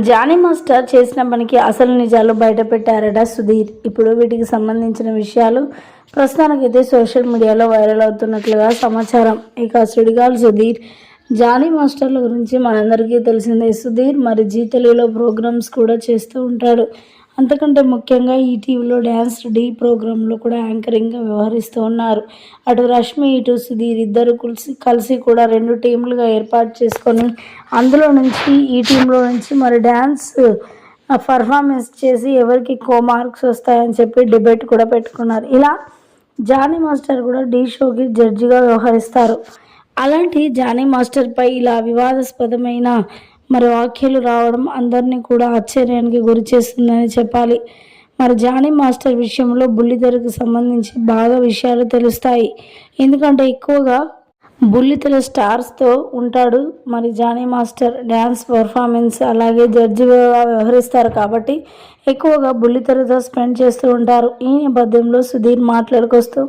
Johnny master చేసిన పనికి అసలు నిజాలు బయటపెట్టారట సుధీర్. ఇప్పుడు వీటికి సంబంధించిన విషయాలు ప్రస్తుతానికైతే సోషల్ మీడియాలో వైరల్ అవుతున్నట్లుగా సమాచారం. ఇక సుడిగాల్ సుధీర్. జానీ మాస్టర్ల గురించి మనందరికీ తెలిసిందే సుధీర్ మరి జీ తెలుగులో ప్రోగ్రామ్స్ కూడా చేస్తూ ఉంటాడు. అంతకంటే ముఖ్యంగా ఈ టీవీలో డ్యాన్స్ డీ ప్రోగ్రాంలో కూడా యాంకరింగ్గా వ్యవహరిస్తూ ఉన్నారు. అటు రష్మి ఇటు సుధీర్ ఇద్దరు కలిసి కలిసి కూడా రెండు టీంలుగా ఏర్పాటు చేసుకొని అందులో నుంచి ఈ టీంలో నుంచి మరి డ్యాన్స్ పర్ఫార్మెన్స్ చేసి ఎవరికి ఎక్కువ మార్క్స్ వస్తాయని చెప్పి డిబేట్ కూడా పెట్టుకున్నారు. ఇలా జానీ మాస్టర్ కూడా డీ షోకి జడ్జిగా వ్యవహరిస్తారు. అలాంటి జానీ మాస్టర్పై ఇలా వివాదాస్పదమైన మరి వ్యాఖ్యలు రావడం అందరినీ కూడా ఆశ్చర్యానికి గురి చేస్తుందని చెప్పాలి. మరి జానీ మాస్టర్ విషయంలో బుల్లితెరకు సంబంధించి బాగా విషయాలు తెలుస్తాయి. ఎందుకంటే ఎక్కువగా బుల్లితెర స్టార్స్తో ఉంటాడు మరి జానీ మాస్టర్ డ్యాన్స్ పర్ఫార్మెన్స్ అలాగే జడ్జిగా వ్యవహరిస్తారు కాబట్టి ఎక్కువగా బుల్లితెరతో స్పెండ్ చేస్తూ ఉంటారు. ఈ నేపథ్యంలో సుధీర్ మాట్లాడుకొస్తూ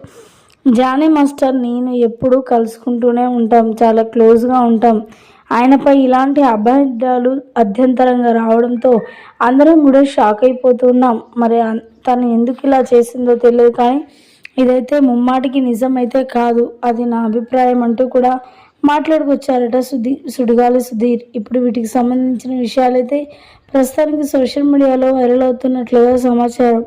జానీ మాస్టర్ నేను ఎప్పుడూ కలుసుకుంటూనే ఉంటాం. చాలా క్లోజ్గా ఉంటాం. ఆయనపై ఇలాంటి అభ్యర్థాలు అభ్యంతరంగా రావడంతో అందరం కూడా షాక్ అయిపోతున్నాం. మరి తను ఎందుకు ఇలా చేసిందో తెలియదు కానీ ఇదైతే ముమ్మాటికి నిజమైతే కాదు. అది నా అభిప్రాయం అంటూ కూడా మాట్లాడుకొచ్చారట సుధీర్ సుడిగాలి సుధీర్. ఇప్పుడు వీటికి సంబంధించిన విషయాలైతే ప్రస్తుతానికి సోషల్ మీడియాలో వైరల్ అవుతున్నట్లుగా సమాచారం.